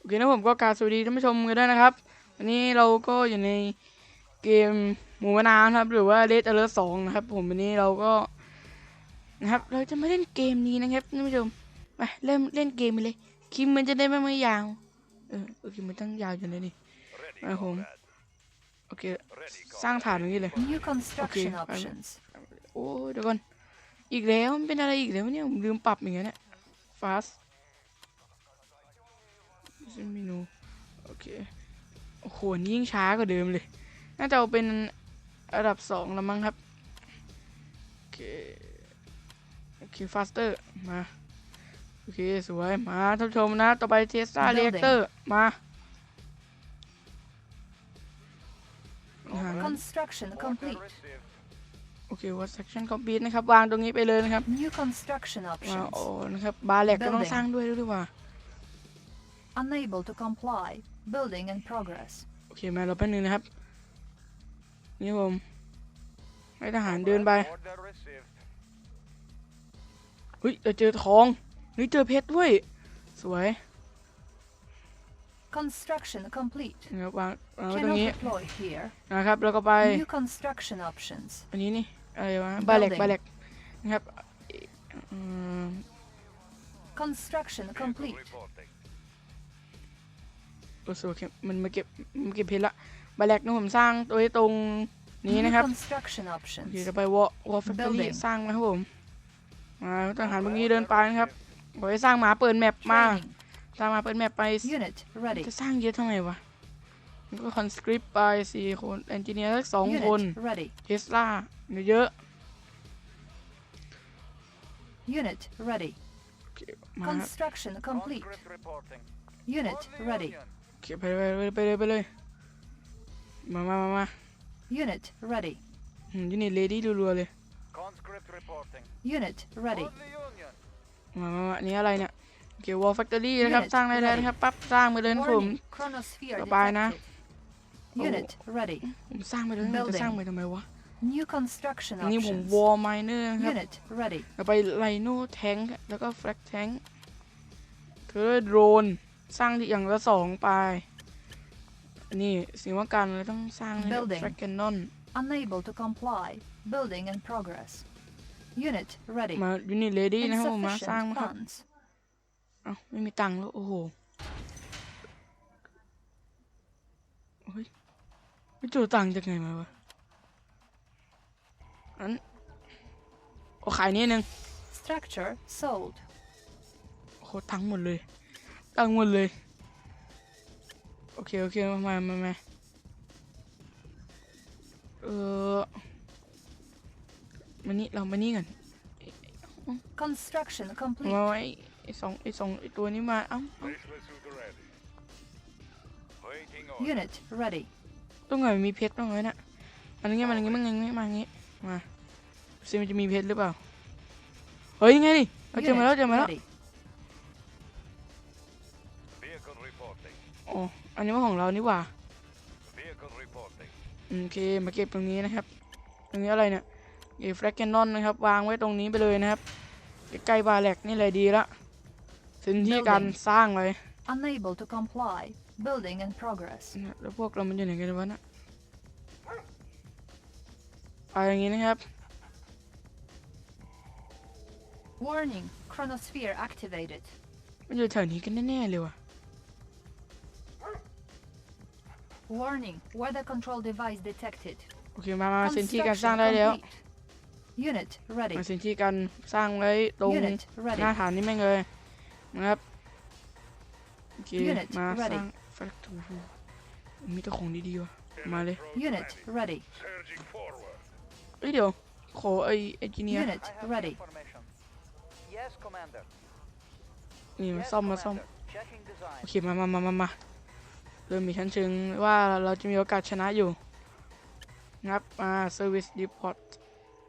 โอเคนะผมก็กรารสวัสดีท่านผู้ชมกันด้วยนะครับ วันนี้เราก็อยู่ในเกมหมูมะนาวนะครับ หรือว่า Red Alert 2นะครับ ผมวันนี้เราก็นะครับ เราจะมาเล่นเกมนี้นะครับท่านผู้ชมไปเริ่มเล่นเกมไปเลยคลิปมันจะได้ไม่ไม่ยาวเออโอเคมันตั้งยาวอยู่นะนี่ Ready, home. comrade. โอเค Ready, สร้างฐานอย่างนี้เลย New construction Okay, I'm- options. โอ้เดี๋ยวก่อนอีกแล้วมันเป็นอะไรอีกแล้วเนี่ยผมลืมปรับอย่างเงี้ยเนี่ย fast เมนู โอเค โอ้โหอันนี่ยิ่งช้ากว่าเดิมเลย น่าจะเอาเป็นระดับสองแล้วมั้งครับ โอเค โอเค faster มา โอเค สวย มาท่านผู้ชมนะ ต่อไปเทสลา Building เรียกเตอร์มาหา Construction Order complete. received. โอเคว่า section complete นะครับ วางตรงนี้ไปเลยนะครับ New construction มา options. โอ้นะครับ บาร์แหลกก็ต้อง Building สร้างด้วยด้วยว่า Unable to comply. Building in progress. โอเคมาเราแป๊บนึงนะครับ นี่ผมให้ทหารเดินไป Order received. เฮ้ยเราเจอทองเฮ้ยเจอเพชรด้วย สวย Construction complete. นะครับวางวางไว้ตรง Cannot นี้ deploy here. นะครับ แล้วก็ไป New construction options. อันนี้นี่อะไรวะบาร์แหลก Building บาร์แหลกนะครับอืม Construction Vehicle complete. Reporting. โอ้โหโอเคมันมาเก็บมันเก็บเพชรละบาร์แหลกนะผมสร้างตัวไว้ตรงนี้ New นะครับ construction โอเค options. จะไปวอวอลแฟคทอรี่ Building สร้างนะครับผมมาทหารตรงนี้เดินไปนะครับขอให้สร้างหมาเปิดแมปมา Training. สร้างหมาเปิดแมปไป Unit ready. จะสร้างเยอะทำไมวะมันก็คอนสคริปต์ไปสี่คนเอนจิเนียร์สักสองคน Unit ready. เทสลาเยอะ Unit ready. ๆโอเคมาครับ Construction complete. Conscript reporting. Unit For the ready. Union. โอเคไปไปไปไปเลยไปเลยมามามามา Unit ready. ยูนิตเลดี้รัวๆเลย Conscript reporting. Unit ready. For the Union. มามามาอันนี้อะไรเนี่ยโอเควอลแฟคทอรี่นะครับ Unit สร้างได้แล้ว ready นะครับปั๊บสร้างไปเลยนะผม Warning. Chronosphere ต่อไปนะ detected. Unit ready. ผมสร้างไปเลยจะ Building สร้างไปทำไมวะ New construction อันนี้ผม options. วอลไมเนอร์นะครับ Unit ready. เราไปไลโนแทงแล้วก็แฟลกแทงเธอโดรน สร้างที่อย่างละสองไปอันนี้สิ่งว่าการเราต้องสร้าง Building แฟลกแคนนอน Unable to comply. Building in progress. Unit ready. มายูนิตเลดี้นะครับผมมาสร้าง Insufficient มาครับ funds. เอ้าไม่มีตังค์แล้วโอ้โหโอ้ยไม่เจอตังค์จากไงมาวะอันโอ้ขายนี่หนึ่ง Structure sold. โอ้โหตังค์หมดเลย ตังค์หมดเลย โอเค โอเคมามามามาเออมานี่เรามานี่กัน Construction มา complete. มาไอ้ไอ้สองไอ้สองไอ้ตัวนี้มา เอ้าเอ้า Faceless suit ready. Waiting order. Unit ready. ตรงไหนมีเพชรบ้างไหมน่ะมันอย่างงี้มันอย่างงี้มันอย่างงี้มาอย่างงี้มาซิมันจะมีเพชรหรือเปล่า เฮ้ยยังไงนี่เราเจอมาแล้ว Unit เจอมาแล้ว อ๋อ อันนี้ว่าของเรานี่หว่า Vehicle reporting. อืมโอเค มาเก็บตรงนี้นะครับ ตรงนี้อะไรเนี่ยเก็บแฟลกแคนนอนนะครับ วางไว้ตรงนี้ไปเลยนะครับ ใกล้ๆบาร์แลกนี่เลยดีละพื้นที่การสร้างเลย Unable to comply. Building in progress. นะแล้วพวกเรามันอยู่ไหนกันวะนะไปอย่างนี้นะครับ Warning. Chronosphere activated. มันอยู่แถวนี้กันแน่ๆเลยว่ะ Warning. Weather control device detected. โอเคมามาเซนที่การสร้างได้ Construction แล้ว complete. Unit ready. มาเซนที่การสร้างไว้ตรง Unit ห ready. น้าฐานนี่แม่งเลยนะครับโอเค Unit มาส ready ร้างแฟลกทูมีแต่ของดีๆว่ะมาเลย Unit ready. Surging forward. เอ้ยเดี๋ยว ขอไอ้ไอ้จีเนีย Unit ready. information. Yes, Commander. นี่มาซ่อมมาซ่อม Checking design. โอเคมามามามามา เริ่มมีชั้นเชิงว่าเราจะมีโอกาสชนะอยู่นะครับมา Service Report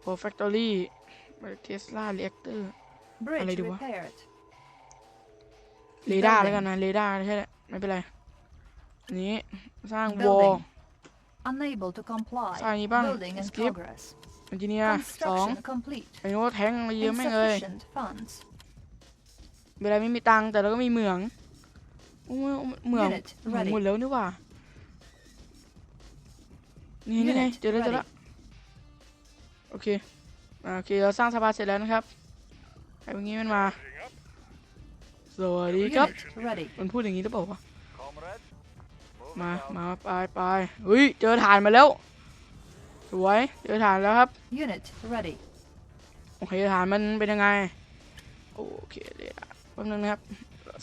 for Factory Tesla Reactor Bridge อะไรดีวะ? repaired. เรดาร์ Building แล้วกันนะเรดาร์ใช่แหละไม่เป็นไรอันนี้สร้างวอล Building. Unable to comply. สร้างนี้บ้าง Building in Skip. progress. เอนจิเนียร์สอง Construction complete. ไอ้โน้ตแทงมาเยอะแม่งเลย Insufficient funds. เวลาไม่มีตังค์แต่เราก็มีเหมืองอ้ย เหมือง Unit เหมือง ready หมดแล้วนี่หว่า นี่นี่ไง Unit เจอแล้วเจอแล้วโอเคอ่าโอเค เราสร้างสะพานเสร็จแล้วนะครับไอ้พวกนี้มันมา สวัสดีครับ Unit ready. มันพูดอย่างนี้หรือเปล่าวะ Comrade. Move มา out. มาไปไปเฮ้ย เจอฐานมาแล้ว สวย เจอฐานแล้วครับ Unit ready. โอเค ฐานมันเป็นยังไง โอเคเดี๋ยวแป๊บนึงนะครับ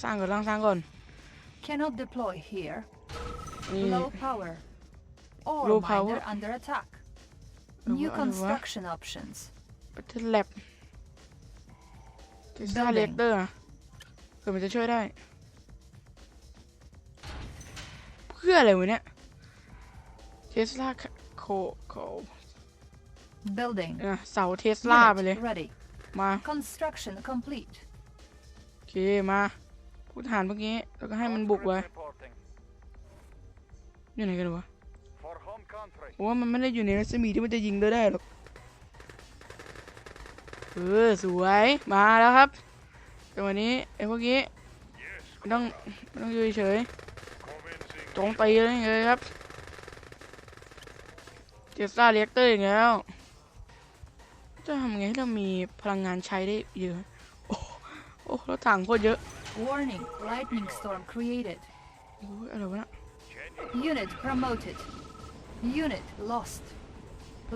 สร้างก่อนสร้างสร้างก่อน Cannot deploy here. นี่ Low power. Ore Low miner power. under attack. Uh, New what- what? construction options. บัตเทิลแลบเทสลา Building เรกเตอร์เผื่อมันจะช่วยได้ เพื่ออะไรวะเนี่ยเทสลาโคโค Building. อ่ะเสาเทสลาไปเลย Unit ready. มา Construction complete. โอเค มา พูดฐานเมื่อกี้ แล้วก็ให้มันบุกไว้ Conscript reporting. อยู่ไหนกันวะ For home country. ผมว่ามันไม่ได้อยู่ในรัศมีที่มันจะยิงได้ได้หรอก เออ สวย มาแล้วครับแต่วันนี้ไอ้พวกนี้ Yes. ไม่ต้องไม่ต้องอยู่เฉย Convincing. ๆโจมตีเลยเลยครับ เจสซาเรียกเตอร์อย่างแล้ว จะทำไงให้เรามีพลังงานใช้ได้เยอะ โอ้โอ้รถถังโคตรเยอะ Warning. Lightning storm created. โอ้ยอะไรวะเนะ Changing. Unit promoted. Unit lost.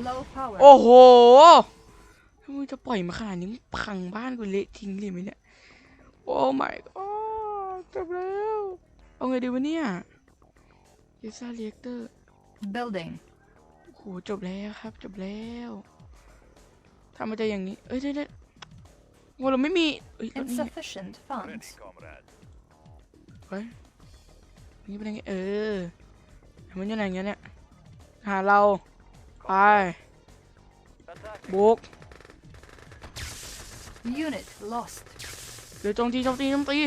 Low power. โอ้โหถ้ามึงจะปล่อยมาขนาดนี้มึงพังบ้านกูเละทิ้งเลยไหมเนี่ย โอ้ my god จบแล้ว เอาไงดีวะเนี่ยเจสซาเรียกเตอร์ Building. โอ้โหจบแล้วครับ จบแล้วทำมาจะอย่างนี้ เอ้ยเดี๋ ยวเดี๋ยวว่าเราไม่มีเอ้ยรถนี่ Insufficient Ready, funds. comrade. เฮ้ยนี่เป็นยังไงเออมันอยู่ไหนเงี้ยเนี่ยหาเราไป Attack. บุก Unit lost. เดี๋ยวโจมตีโจมตีโจมตี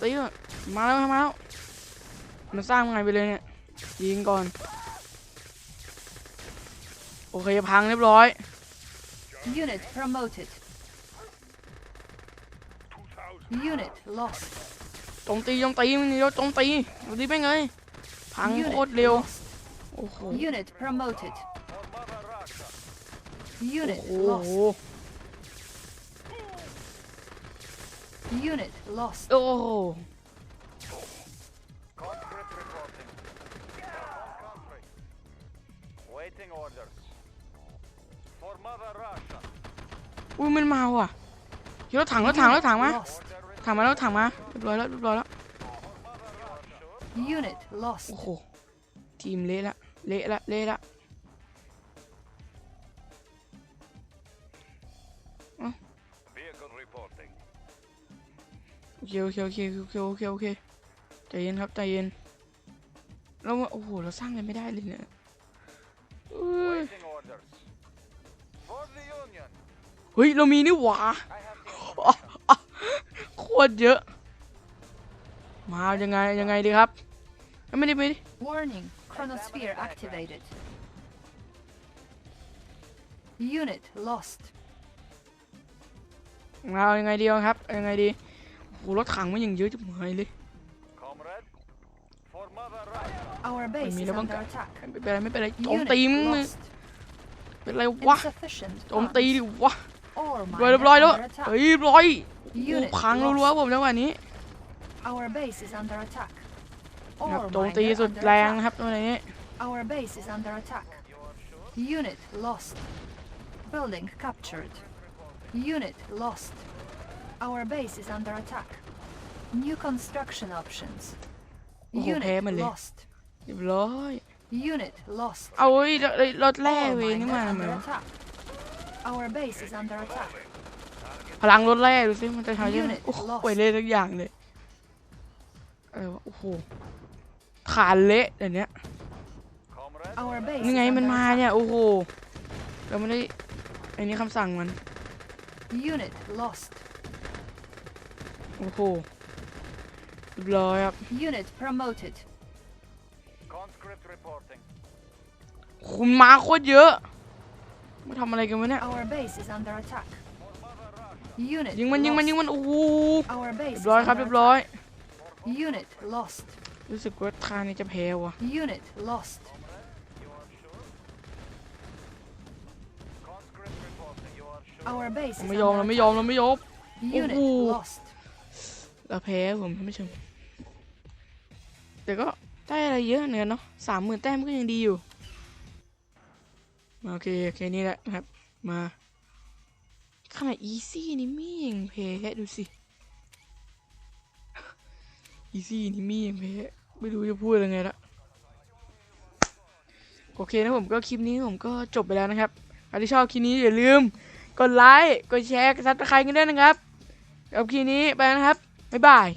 ตีอะมาแล้วมาแล้วมันสร้างไงไปเลยเนี่ยยิงก่อนโอเคพังเรียบร้อย Unit promoted. 2000. Unit lost. โจมตีโจมตีมันเดี๋ยวโจมตีดูดิแม่งเลยพัง Unit โคตรเร็ว lost. โอ้โห Unit promoted. For Mother Russia. Unit โอ้โห lost. Unit lost. โอ้โห Conscript reporting. Home country. Waiting orders. For Mother Russia. อุ้ยมันมาว่ะเดี๋ ยวรถถังรถถังรถถังมา Lost. Order written. ถังมาแล้วถังมาเรียบร้อยแล้วเรียบร้อยแล้ว Mother Russia. Unit lost. โอ้โหทีมเละละเละละเละละ Vehicle reporting. โอเคโอเคโอเคโอเคโอเคโอเคใจเย็นครับใจเย็นเราโอ้โหเราสร้างอะไรไม่ได้เลยเนี่ยเอ้ย Waiting orders. For the Union. เฮ้ยเรามีนี่หว่า I have the information. โค ตรเยอะ มายังไงยังไงดีครับเอ้ยไม่ได้ไม่ได้ Warning. Chronosphere activated. Unit lost. มายังไงดีวะครับยังไงดีโอ้โหรถถังมันยังเยอะจังเลยเลย Comrade. For Mother Russia. Our base mi is lo van under ca- attack. ไม่เป็นไรไม่เป็นไรโจม Unit ตีมึง lost. เป็นไรวะ Insufficient โจมตีดิ funds. วะ Ore เรียบ miner ร้อยแล้ว under attack. เฮ้ยเรียบร้อยโอ้โห Unit พังรัว lost. ๆผมจังหวะนี้ Our base is under attack. นะครับ Ore โจมตี miner สุด under แรง attack. นะครับตัวนี้ Our base is under attack. Unit lost. Building captured. Unit lost. Our base is under attack. New construction options. โอ้โหแพ้มัน Unit เลย lost. เรียบร้อย Unit lost. เอาเฮ้ยรถรถแร่ Ore เวรนี่ miner มาทำไม under วะ attack. Our base is under attack. พลังรถแร่ดูสิมันจะใช้ยังไง Unit โอ้โห lost ไปเลยทุกอย่างเลยอะไรวะโอ้โหขาเละเดี๋ยวนี้ Comrade. Our base นี่ is ไงมัน under มา attack. เนี่ยโอ้โหเราไม่ได้ไอ้นี่คำสั่งมัน Unit lost. โอ้โหเรียบร้อยครับ Unit promoted. Conscript reporting. คุณมาโคตรเยอะ มาทำอะไรกันวะเนี่ย Our base is under attack. Unit ยิงมันยิงมัน lost. ยิงมันโอ้โห Our เรี base ย is บร้อยครับ under เรียบร้อย attack. Unit lost. รู้สึกว่าทางนี้จะแพ้ว่ะ Unit lost. Conscript reporting. You are sure? Our base เรา is ไม่ยอมเรา under ไม่ยอม attack. เราไม่ยอม Unit Ooh. lost. เราแพ้ผมท่านผู้ชมแต่ก็ได้อะไรเยอะเหนือเนาะสามหมื่นแต้มก็ยังดีอยู่มา โอเคโอเคนี่แหละนะครับ มาขนาดอีซี่นี่มียังแพ้ดูสิอีซี่นี่มียังแพ้ไม่รู้จะพูดยังไงละโอเคนะผมก็คลิปนี้ผมก็จบไปแล้วนะครับใครที่ชอบคลิปนี้อย่าลืมกดไลค์กดแชร์กดซับสไครต์กันด้วยนะครับกับคลิปนี้ไปนะครับบ๊ายบาย